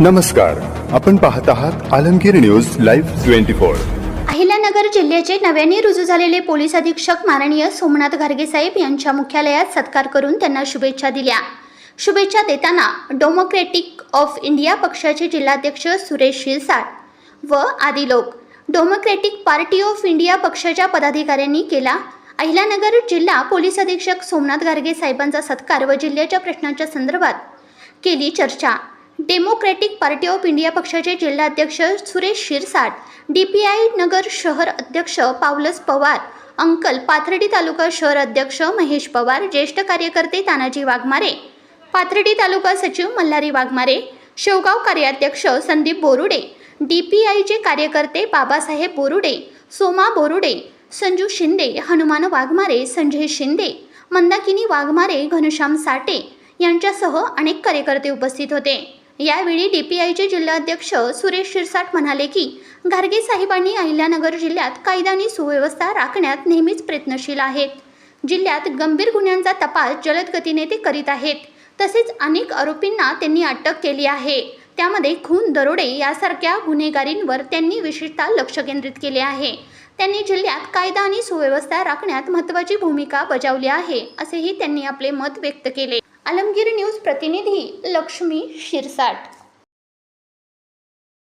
नमस्कार आपण पाहत आहात Alamgir news live twenty four. Ahilyanagar जिल्ह्याचे नव्याने रुजू झालेले पोलीस अधीक्षक माननीय सोमनाथ घारगेसाहेब यांच्या मुख्यालयात सत्कार करून त्यांना शुभेच्छा दिल्या. शुभेच्छा देताना डेमोक्रेटिक ऑफ इंडिया पक्षाचे जिल्हाध्यक्ष सुरेश शिरसाट व आदी लोक. डेमोक्रेटिक पार्टी ऑफ इंडिया पक्षाच्या पदाधिकाऱ्यांनी केला अहिल्यानगर जिल्हा पोलीस अधीक्षक सोमनाथ घारगे साहेबांचा सत्कार व जिल्ह्याच्या प्रश्नांच्या संदर्भात केली चर्चा. डेमोक्रॅटिक पार्टी ऑफ इंडिया पक्षाचे जिल्हाध्यक्ष Suresh Shirsat D P I Nagar शहर अध्यक्ष पावलस पवार अंकल पाथर्डी तालुका शहर अध्यक्ष महेश पवार ज्येष्ठ कार्यकर्ते तानाजी वाघमारे पाथर्डी तालुका सचिव मल्हारी वाघमारे शेवगाव कार्याध्यक्ष संदीप बोरुडे डी पी आयचे कार्यकर्ते बाबासाहेब बोरुडे सोमा बोरुडे संजू शिंदे हनुमान वाघमारे संजय शिंदे मंदाकिनी वाघमारे घनश्याम साठे यांच्यासह अनेक कार्यकर्ते उपस्थित होते. यावेळी डी पी आयचे जिल्हाध्यक्ष सुरेश शिरसाट म्हणाले की गार्गे साहेबांनी अहिल्यानगर जिल्ह्यात कायदा आणि सुव्यवस्था राखण्यात नेहमीच प्रयत्नशील आहेत. जिल्ह्यात गंभीर गुन्ह्यांचा तपास जलद गतीने ते करीत आहेत. तसेच अनेक आरोपींना त्यांनी अटक केली आहे. त्यामध्ये खून दरोडे यासारख्या गुन्हेगारींवर त्यांनी विशेषतः लक्ष केंद्रित केले आहे. त्यांनी जिल्ह्यात कायदा आणि सुव्यवस्था राखण्यात महत्त्वाची भूमिका बजावली आहे असेही त्यांनी आपले मत व्यक्त केले. आलमगीर न्यूज प्रतिनिधी लक्ष्मी शिरसाट